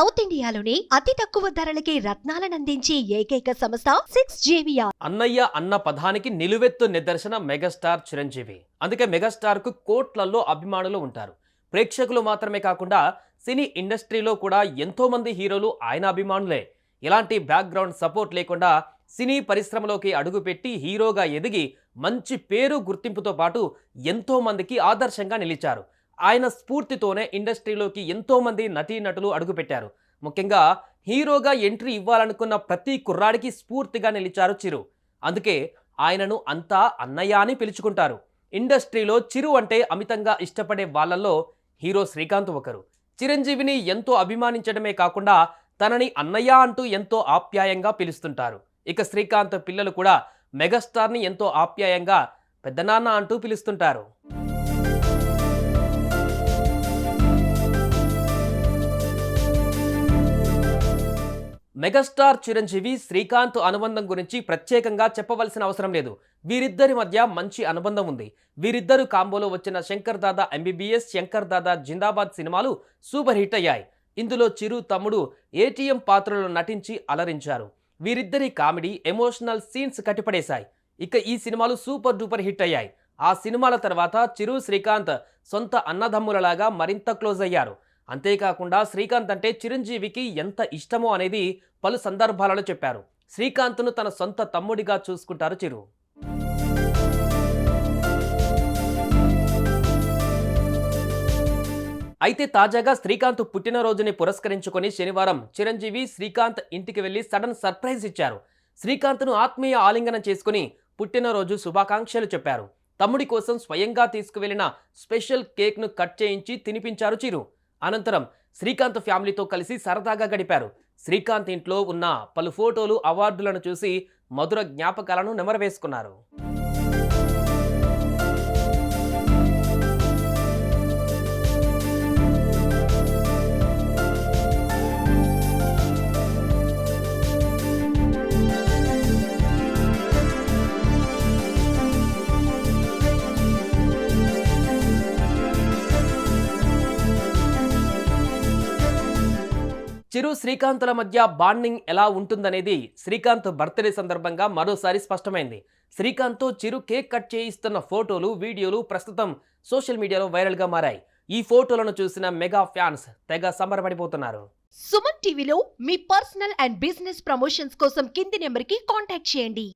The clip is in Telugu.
సౌత్ ఇండియాలోని అతి తక్కువ ధరలకి రత్నాలనందించే ఏకైక సంస్థ సిక్స్ జేవియా అన్నయ్య అన్న పదానికి నిలువెత్తు నిదర్శన మెగాస్టార్ చిరంజీవి. అందుకే మెగాస్టార్కు కోట్లలో అభిమానులు ఉంటారు. ప్రేక్షకులు మాత్రమే కాకుండా సినీ ఇండస్ట్రీలో కూడా ఎంతో మంది హీరోలు ఆయన అభిమానులే. ఎలాంటి బ్యాక్గ్రౌండ్ సపోర్ట్ లేకుండా సినీ పరిశ్రమలోకి అడుగుపెట్టి హీరోగా ఎదిగి మంచి పేరు గుర్తింపుతో పాటు ఎంతో మందికి ఆదర్శంగా నిలిచారు. ఆయన స్ఫూర్తితోనే ఇండస్ట్రీలోకి ఎంతోమంది నటీనటులు అడుగుపెట్టారు. ముఖ్యంగా హీరోగా ఎంట్రీ ఇవ్వాలనుకున్న ప్రతి కుర్రాడికి స్ఫూర్తిగా నిలిచారు చిరు. అందుకే ఆయనను అంతా అన్నయ్య అని పిలుచుకుంటారు. ఇండస్ట్రీలో చిరు అంటే అమితంగా ఇష్టపడే వాళ్ళల్లో హీరో శ్రీకాంత్ ఒకరు. చిరంజీవిని ఎంతో అభిమానించడమే కాకుండా తనని అన్నయ్య అంటూ ఎంతో ఆప్యాయంగా పిలుస్తుంటారు. ఇక శ్రీకాంత్ పిల్లలు కూడా మెగాస్టార్ని ఎంతో ఆప్యాయంగా పెద్దనాన్న అంటూ పిలుస్తుంటారు. మెగాస్టార్ చిరంజీవి శ్రీకాంత్ అనుబంధం గురించి ప్రత్యేకంగా చెప్పవలసిన అవసరం లేదు. వీరిద్దరి మధ్య మంచి అనుబంధం ఉంది. వీరిద్దరు కాంబోలో వచ్చిన శంకర్ దాదా ఎంబీబీఎస్ శంకర్ దాదా జిందాబాద్ సినిమాలు సూపర్ హిట్ అయ్యాయి. ఇందులో చిరు తమ్ముడు ఏటీఎం పాత్రలో నటించి అలరించారు. వీరిద్దరి కామెడీ ఎమోషనల్ సీన్స్ కట్టిపడేశాయి. ఇక ఈ సినిమాలు సూపర్ డూపర్ హిట్ అయ్యాయి. ఆ సినిమాల తర్వాత చిరు శ్రీకాంత్ సొంత అన్నదమ్ములలాగా మరింత క్లోజ్ అయ్యారు. అంతేకాకుండా శ్రీకాంత్ అంటే చిరంజీవికి ఎంత ఇష్టమో అనేది పలు సందర్భాలలో చెప్పారు. శ్రీకాంత్ను తన సొంత తమ్ముడిగా చూసుకుంటారు చిరు. అయితే తాజాగా శ్రీకాంత్ పుట్టినరోజుని పురస్కరించుకొని శనివారం చిరంజీవి శ్రీకాంత్ ఇంటికి వెళ్ళి సడన్ సర్ప్రైజ్ ఇచ్చారు. శ్రీకాంత్ను ఆత్మీయ ఆలింగనం చేసుకుని పుట్టినరోజు శుభాకాంక్షలు చెప్పారు. తమ్ముడి కోసం స్వయంగా తీసుకువెళ్ళిన స్పెషల్ కేక్ను కట్ చేయించి తినిపించారు చిరు. అనంతరం శ్రీకాంత్ ఫ్యామిలీతో కలిసి సరదాగా గడిపారు. శ్రీకాంత్ ఇంట్లో ఉన్న పలు ఫోటోలు అవార్డులను చూసి మధుర జ్ఞాపకాలను నెమరవేసుకున్నారు. చిరు శ్రీకాంత్ల మధ్య బాండింగ్ ఎలా ఉంటుందనేది శ్రీకాంత్ బర్త్డే సందర్భంగా మరోసారి స్పష్టమైంది. శ్రీకాంత్తో చిరు కేక్ కట్ చేయిస్తున్న ఫోటోలు వీడియోలు ప్రస్తుతం సోషల్ మీడియాలో వైరల్గా మారాయి. ఈ ఫోటోలను చూసిన మెగా ఫ్యాన్స్ తెగ సంబరపడిపోతున్నారు. సుమన్ టీవీలో మీ పర్సనల్ అండ్ బిజినెస్ ప్రమోషన్స్ కోసం కింది నెంబర్కి కాంటాక్ట్ చేయండి.